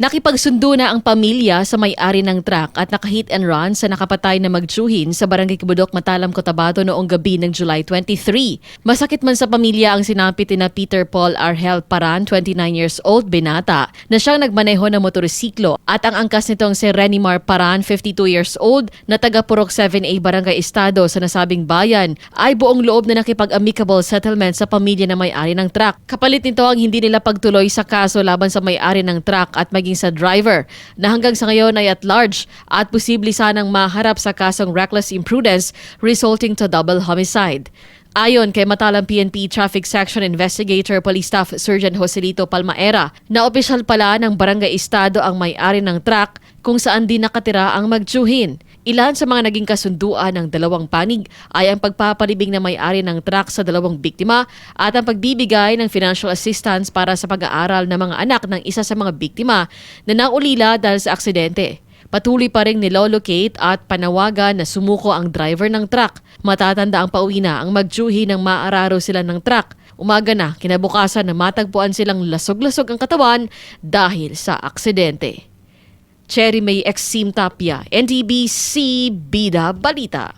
Nakipagsundo na ang pamilya sa may-ari ng truck at nakahit and run sa nakapatay na magtsuhin sa Barangay Kibudok, Matalam, Cotabato noong gabi ng July 23. Masakit man sa pamilya ang sinapit na Peter Paul Arhel Paran, 29 years old, binata, na siyang nagmaneho ng motorsiklo at ang angkas nitong si Renimar Paran, 52 years old, na taga Purok 7A Barangay Estado sa nasabing bayan, ay buong loob na nakipag-amicable settlement sa pamilya na may-ari ng truck. Kapalit nito ang hindi nila pagtuloy sa kaso laban sa may-ari ng truck at maging sa driver na hanggang sa ngayon ay at large at posible sanang maharap sa kasong reckless imprudence resulting to double homicide. Ayon kay Matalang PNP Traffic Section Investigator Police Staff Sergeant Joselito Palmaera, na opisyal pala ng Barangay Estado ang may-ari ng truck kung saan din nakatira ang magtsuhin. Ilan sa mga naging kasunduan ng dalawang panig ay ang pagpapalibing na may-ari ng truck sa dalawang biktima at ang pagbibigay ng financial assistance para sa pag-aaral ng mga anak ng isa sa mga biktima na naulila dahil sa aksidente. Patuloy pa rin nilolocate at panawagan na sumuko ang driver ng truck. Matatanda ang pauwi na ang magtsuhi ng maararo sila ng truck. Umaga na, kinabukasan na matagpuan silang lasog-lasog ang katawan dahil sa aksidente. Cherry May Exim Tapia, NTBC Bida Balita.